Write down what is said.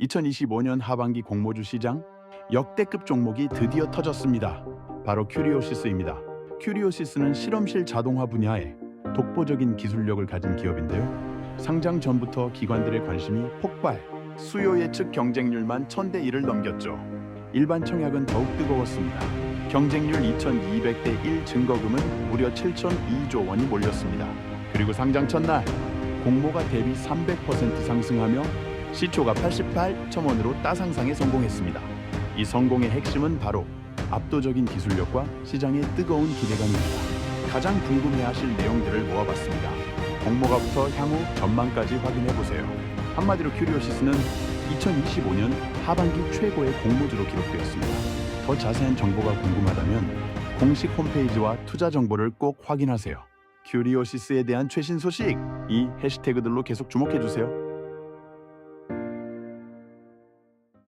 2025년 하반기 공모주 시장 역대급 종목이 드디어 터졌습니다. 바로 큐리오시스입니다. 큐리오시스는 실험실 자동화 분야에 독보적인 기술력을 가진 기업인데요. 상장 전부터 기관들의 관심이 폭발, 수요 예측 경쟁률만 1000대 1을 넘겼죠. 일반 청약은 더욱 뜨거웠습니다. 경쟁률 2200대 1 증거금은 무려 7,002조 원이 몰렸습니다. 그리고 상장 첫날 공모가 대비 300% 상승하며 시초가 88천 원으로 따상상에 성공했습니다. 이 성공의 핵심은 바로 압도적인 기술력과 시장의 뜨거운 기대감입니다. 가장 궁금해하실 내용들을 모아봤습니다. 공모가부터 향후 전망까지 확인해 보세요. 한마디로 큐리오시스는 2025년 하반기 최고의 공모주로 기록되었습니다. 더 자세한 정보가 궁금하다면 공식 홈페이지와 투자 정보를 꼭 확인하세요. 큐리오시스에 대한 최신 소식 이 해시태그들로 계속 주목해 주세요.